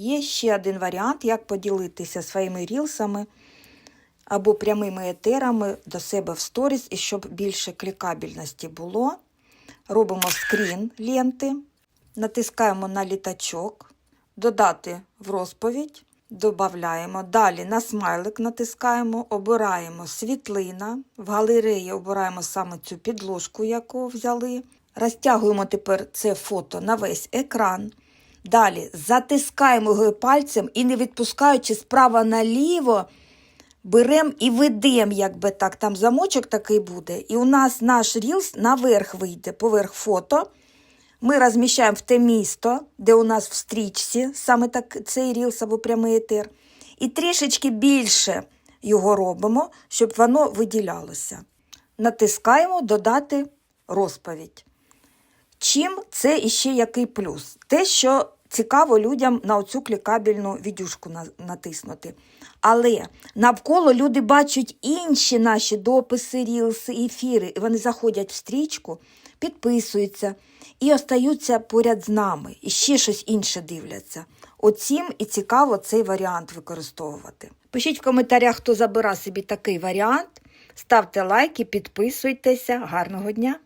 Є ще один варіант, як поділитися своїми рілсами або прямими етерами до себе в сторіс, і щоб більше клікабельності було. Робимо скрін ленти, натискаємо на літачок, додати в розповідь, додаємо. Далі на смайлик натискаємо, обираємо світлина. В галереї обираємо саме цю підложку, яку взяли. Розтягуємо тепер це фото на весь екран. Далі затискаємо його пальцем і не відпускаючи справа наліво, беремо і ведемо, якби так. Там замочок такий буде. І у нас наш рілс наверх вийде, поверх фото. Ми розміщаємо в те місто, де у нас в стрічці, саме так цей рілс або прямий етер. І трішечки більше його робимо, щоб воно виділялося. Натискаємо додати розповідь. Чим це іще який плюс? Те, що цікаво людям на оцю клікабельну відюшку натиснути. Але навколо люди бачать інші наші дописи, рілси, ефіри, і вони заходять в стрічку, підписуються і остаються поряд з нами, і ще щось інше дивляться. Оцім і цікаво цей варіант використовувати. Пишіть в коментарях, хто забира собі такий варіант. Ставте лайки, підписуйтеся. Гарного дня!